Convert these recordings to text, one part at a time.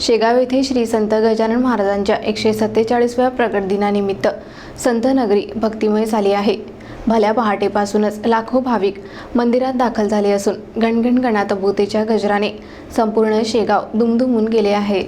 शेगाव येथे श्री संत गजानन महाराजांच्या एकशे सत्तेचाळीसव्या प्रकट दिनानिमित्त संत नगरी भक्तिमय झाली आहे. भल्या पहाटेपासूनच लाखो भाविक मंदिरात दाखल झाले असून गणगण गणात गजराने संपूर्ण शेगाव दुमदुमून गेले आहे.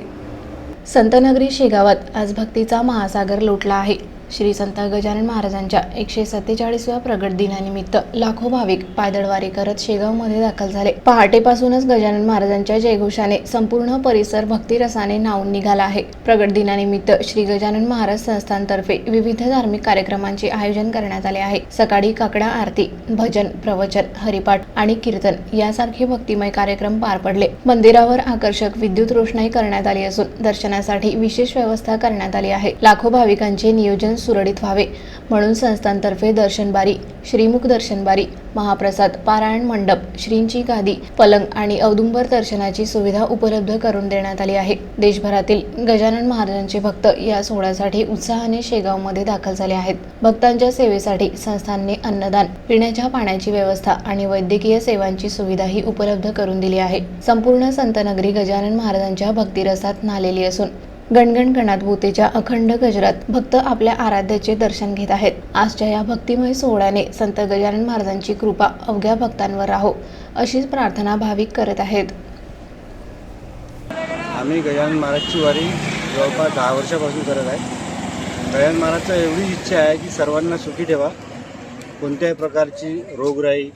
संतनगरी शेगावात आज भक्तीचा महासागर लोटला आहे. श्री संत गजानन महाराजांच्या एकशे सत्तेचाळीसव्या प्रगट दिनानिमित्त लाखो भाविक पायदळवारी करत शेगावमध्ये दाखल झाले. पहाटेपासूनच गजानन महाराजांच्या जयघोषाने संपूर्ण परिसर भक्तिरसाने नावून निघाला आहे. प्रगट दिनानिमित्त श्री गजानन महाराज संस्थांतर्फे विविध धार्मिक कार्यक्रमांचे आयोजन करण्यात आले आहे. सकाळी काकडा आरती भजन प्रवचन हरिपाठ आणि कीर्तन यासारखे भक्तिमय कार्यक्रम पार पडले. मंदिरावर आकर्षक विद्युत रोषणाई करण्यात आली असून दर्शनासाठी विशेष व्यवस्था करण्यात आली आहे. लाखो भाविकांचे नियोजन सुरळीत व्हावे. म्हणून संस्थांतर्फे दर्शनबारी श्रीमुख दर्शनबारी महाप्रसाद पारायण मंडप श्रींची गादी पलंग आणि औदुंबर दर्शनाची सुविधा उपलब्ध करून देण्यात आली आहे. देशभरातील गजानन महाराजांचे भक्त या सोहळ्यासाठी उत्साहाने शेगावमध्ये दाखल झाले आहेत. भक्तांच्या सेवेसाठी संस्थांनी अन्नदान पिण्याच्या पाण्याची व्यवस्था आणि वैद्यकीय सेवांची सुविधाही उपलब्ध करून दिली आहे. संपूर्ण संतनगरी गजानन महाराजांच्या भक्तिरसात नालेली असून गणगण गणात भूतेच्या अखंड गजरात भक्त आपल्या आराध्याचे दर्शन घेत आहेत. आजच्या या भक्तिमय सोहळ्याने संत गजानन महाराजांची कृपा अवघ्या भक्तांवर राहो अशीच प्रार्थना भाविक करत आहेत. आम्ही गजानन महाराजची वारी जवळपास दहा वर्षापासून करत आहे. गजानन महाराजचा एवढी इच्छा आहे की सर्वांना सुखी ठेवा. कोणत्याही प्रकारची रोगराई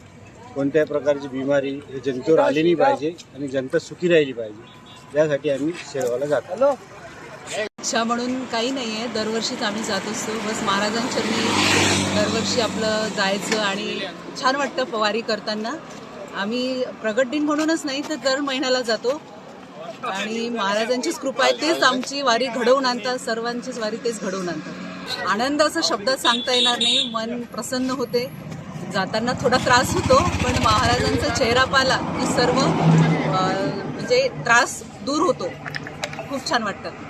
कोणत्याही प्रकारची बिमारी हे जनतेवर आली नाही पाहिजे आणि जनता सुखी राहिली पाहिजे. यासाठी आम्ही सेवाला जातो. इच्छा म्हणून काही नाही आहे दरवर्षीच आम्ही जात असतो. बस महाराजांच्या दरवर्षी आपलं जायचं आणि छान वाटतं फवारी करताना. आम्ही प्रगट दिन म्हणूनच नाही तर दर महिन्याला जातो. आणि महाराजांचीच कृपा आहे तेच आमची वारी घडवून आणतात. सर्वांचीच वारी तेच घडवून आणतात. आनंद असं शब्दात सांगता येणार नाही. मन प्रसन्न होते. जाताना थोडा त्रास होतो पण महाराजांचा चेहरा पाला की सर्व म्हणजे त्रास दूर होतो. खूप छान वाटतं.